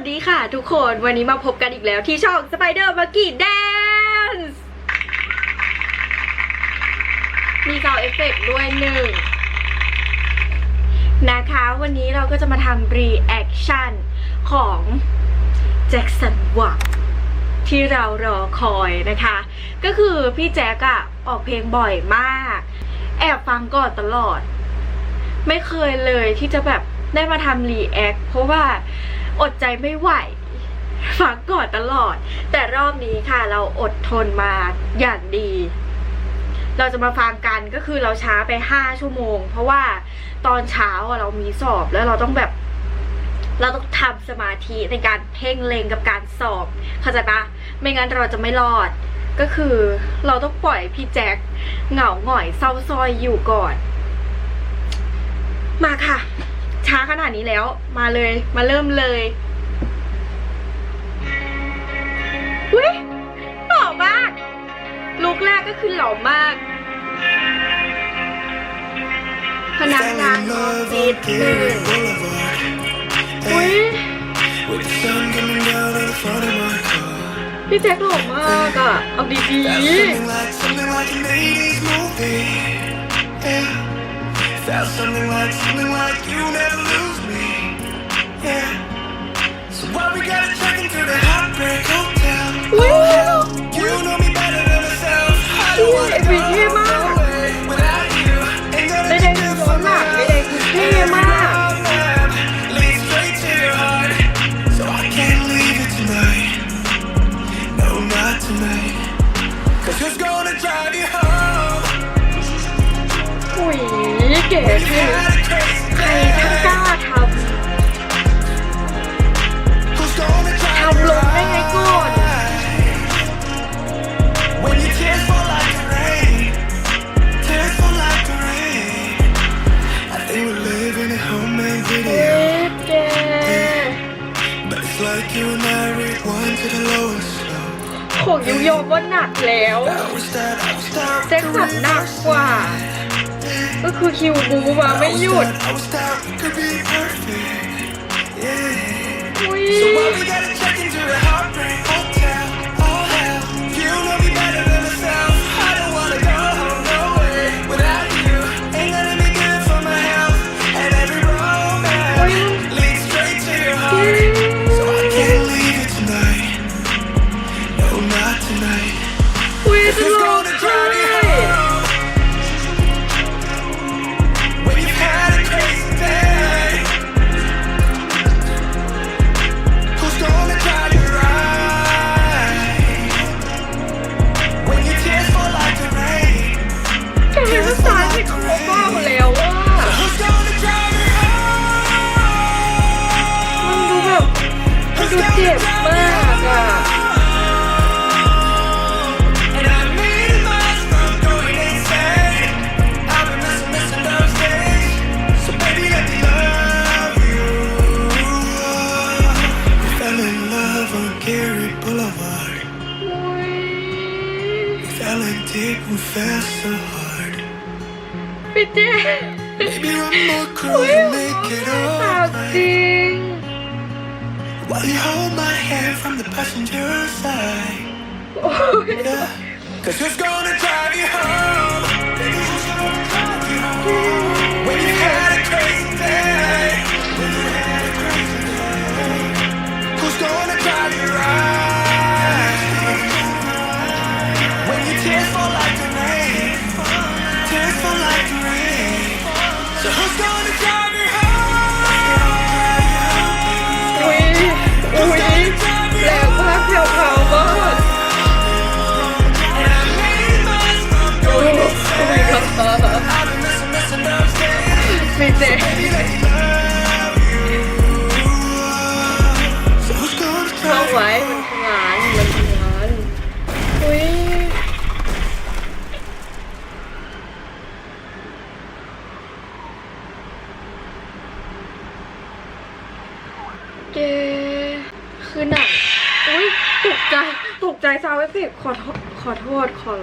วัสดีค่ะทุกคนวันนี้มาพบกันอีกแล้วที่ช่อง Spider m o n k e y Dance มีซาวเอฟเฟกด้วยหนึ่งนะคะ วันนี้เราก็จะมาทำ reaction ของ Jackson w a ที่เรารอคอยนะคะ ก็คือพี่แจ๊กอะออกเพลงบ่อยมาก แอบฟังก่อนตลอด ไม่เคยเลยที่จะแบบได้มาทำรีแอคเพราะว่า อดใจไม่ไหวฟังก่อนตลอด แต่รอบนี้ค่ะ เราอดทนมาอย่างดี เราจะมาฟังกันก็คือเราช้าไป5ชั่วโมง เพราะว่าตอนเช้าเรามีสอบแล้วเราต้องแบบ เราต้องทำสมาธิในการเพ่งเล็งกับการสอบเข้าใจปะไม่งั้นเราจะไม่รอด ก็คือเราต้องปล่อยพี่แจ็คเหงาหงอยเศร้าซอยอยู่ก่อน มาค่ะ ช้าขนาดนี้แล้ว มาเลย มาเริ่มเลยอุ้ยหล่อมาก ลุกแรกก็คือหล่อมาก พนักงานออฟฟิศหนึ่งอุ้ยพี่แจ็คหล่อมากอะ เอาดี That's Felt something like something like you never lose me. Yeah. So why we gotta check into the heartbreak hotel? ๆอุ้ย You know me better than myself. I don't wanna Every go day, man. away without you. Ain't gonna ได้ be ได้ good ย้อ for นหลัง me. ได้ได้คือเท่มาก Lead straight to your heart. So I can't leave it tonight. No, not tonight. Cause who's gonna drive you home? เก๋ When เท่ you've had a crazy ใครช่างกล้า day. ท Who's gonna drive ำ you ทำลงได้ไงก่อน right? When your tears fall like the rain. Tears fall like the rain. I think we're living a homemade เฮ้ video. ยแก But it's like you and I rewind to the lowest slow. ของยูโยก็หนักแล้ว I was that, I was that. แจ็คสันหนักกว่า ก็คือคิวบูมาไม่หยุด พี่เจ๊ Maybe one more อุ้ย cruise and make it ปากจ over. ริง While you hold my hand from the passenger side. โอ้ย Yeah. Cause who's gonna drive you home? ตกใจ ตกใจซาวเอฟเฟกขอโทษ ขอโทษ ขอ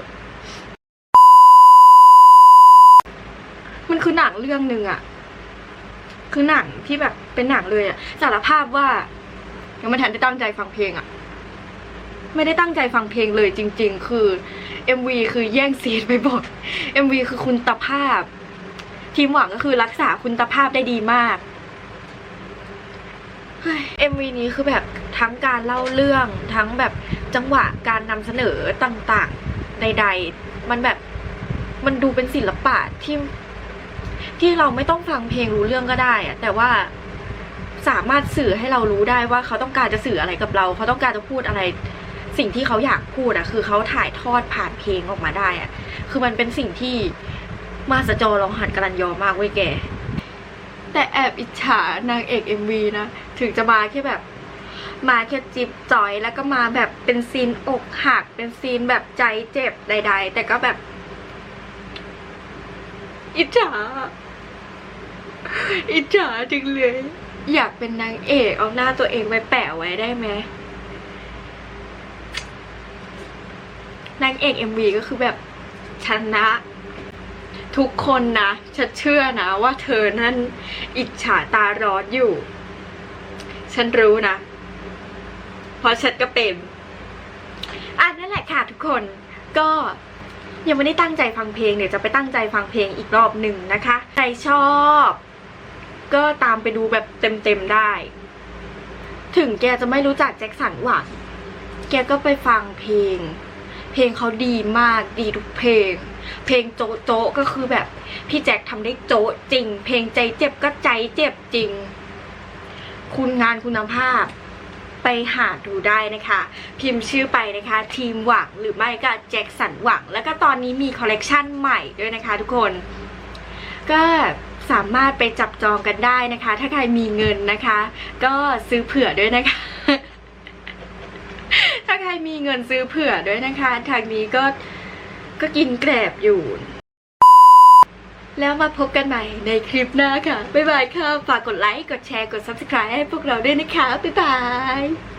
มันคือหนังเรื่องหนึ่งอะคือหนังที่แบบเป็นหนังเลยอะสารภาพว่า ยังไม่ทันได้ตั้งใจฟังเพลงอะไม่ได้ตั้งใจฟังเพลงเลยจริง ๆ คือ MV คือแย่งซีนไปหมด MV คือคุณตภาพ ทีมหวังก็คือรักษาคุณตภาพได้ดีมาก เฮ้ย MV นี้คือแบบทั้งการเล่าเรื่องทั้งแบบจังหวะการนำเสนอต่างๆใด ๆ มันแบบมันดูเป็นศิลปะที่ที่เราไม่ต้องฟังเพลงรู้เรื่องก็ได้อะแต่ว่าสามารถสื่อให้เรารู้ได้ว่าเขาต้องการจะสื่ออะไรกับเรา เขาต้องการจะพูดอะไร สิ่งที่เขาอยากพูดอะคือเขาถ่ายทอดผ่านเพลงออกมาได้อะคือมันเป็นสิ่งที่มาสจอลองหันกรันยอมากเว้ยแก แต่แอบอิจฉานางเอก MV นะ ถึงจะมาแค่แบบ มาแค่จิบจอยแล้วก็มาแบบเป็นซีนอกหัก เป็นซีนแบบใจเจ็บใด ๆ แต่ก็แบบ อิจฉา อิจฉาจริงเลย อยากเป็นนางเอกเอาหน้าตัวเองไปแปะไว้ได้ไหมนางเอก MV ก็คือแบบชนะ ทุกคนนะฉันเชื่อนะว่าเธอนั้นอิจฉาตาร้อนอยู่ ฉันรู้นะ เพราะฉันก็เป็นอะนั่นแหละค่ะทุกคนก็ยังไม่ได้ตั้งใจฟังเพลงเดี๋ยวจะไปตั้งใจฟังเพลงอีกรอบหนึ่งนะคะ ใครชอบ ก็ตามไปดูแบบเต็มๆได้ ถึงแกจะไม่รู้จักแจ็คสันหวังแกก็ไปฟังเพลง เพลงเขาดีมากดีทุกเพลง เพลงโจ๊ะโจก็คือแบบพี่แจ็คทำได้โจ๊ะจริง เพลงใจเจ็บก็ใจเจ็บจริง คุณงานคุณภาพไปหาดูได้นะคะ พิมพ์ชื่อไปนะคะ ทีมหวังหรือไม่ก็แจ็คสันหวัง แล้วก็ตอนนี้มีคอลเลกชันใหม่ด้วยนะคะทุกคน ก็สามารถไปจับจองกันได้นะคะ ถ้าใครมีเงินนะคะ ก็ซื้อเผื่อด้วยนะคะาใครมีเงินซื้อเผื่อด้วยนะคะทางนี้ก็ก็กินแกลบอยู่ แล้วมาพบกันใหม่ในคลิปหน้าค่ะ บ๊ายบายค่ะ ฝากกดไลค์ กดแชร์ กด subscribe ให้พวกเราด้วยนะคะ บ๊ายบาย